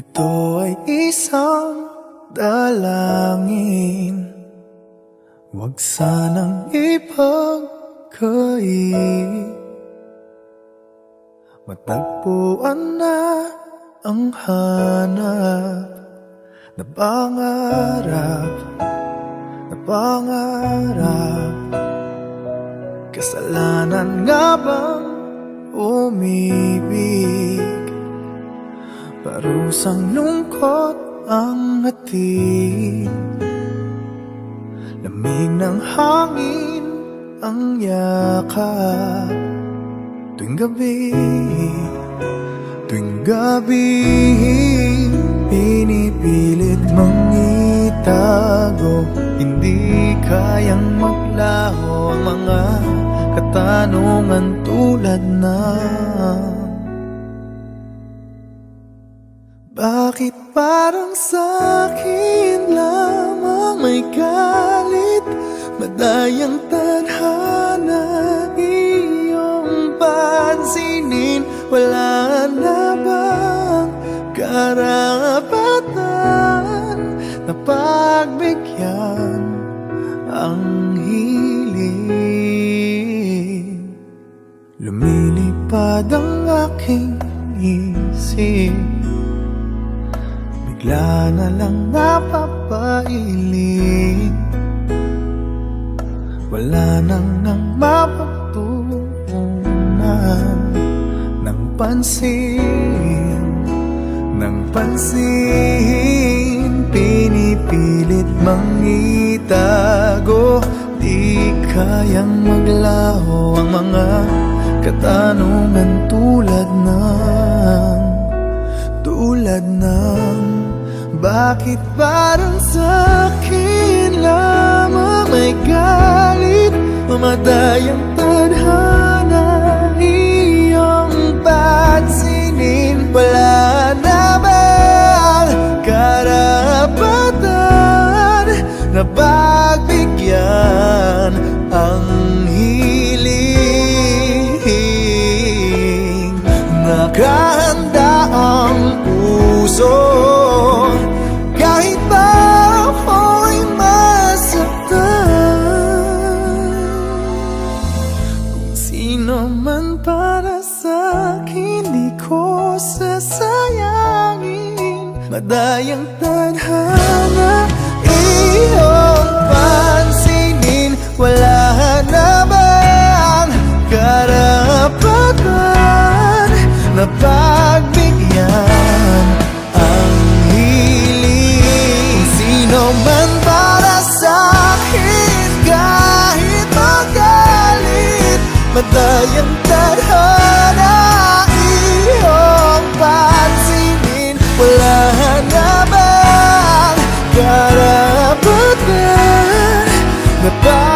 Ito ay isang dalangin. Huwag sanang ipagkait Matagpuan na ang hanap Na pangarap Na pangarap. Kasalanan nga bang umibig Parusang lungkot ang hatid. Lamig ng hangin ang yakap. Tuwing gabi, tuwing gabi Pinipilit mong itago. Hindi kayang maglaho ang mga katanungan tulad ng bakit parang sa akin lamang may galit? Madayang tadhana iyong pansinin. Wala na bang karapatan Na pagbigyan ang hiling Lumilipad ang aking isip Bigla na lang napapailing. Wala nang nang mapagtuunan. Ng pansin Ng pansin Pinipilit mang itago. Di kayang maglaho ang mga katanungan tulad ng tulad ng Bakit parang sa akin lamang may galit? Mamadayang tadhana iyong pansinin. Wala na bang karapatan Na pagbigyan ang hiling? Nakahanda ang puso sasayangin Madayang tadhana Iyong na ba?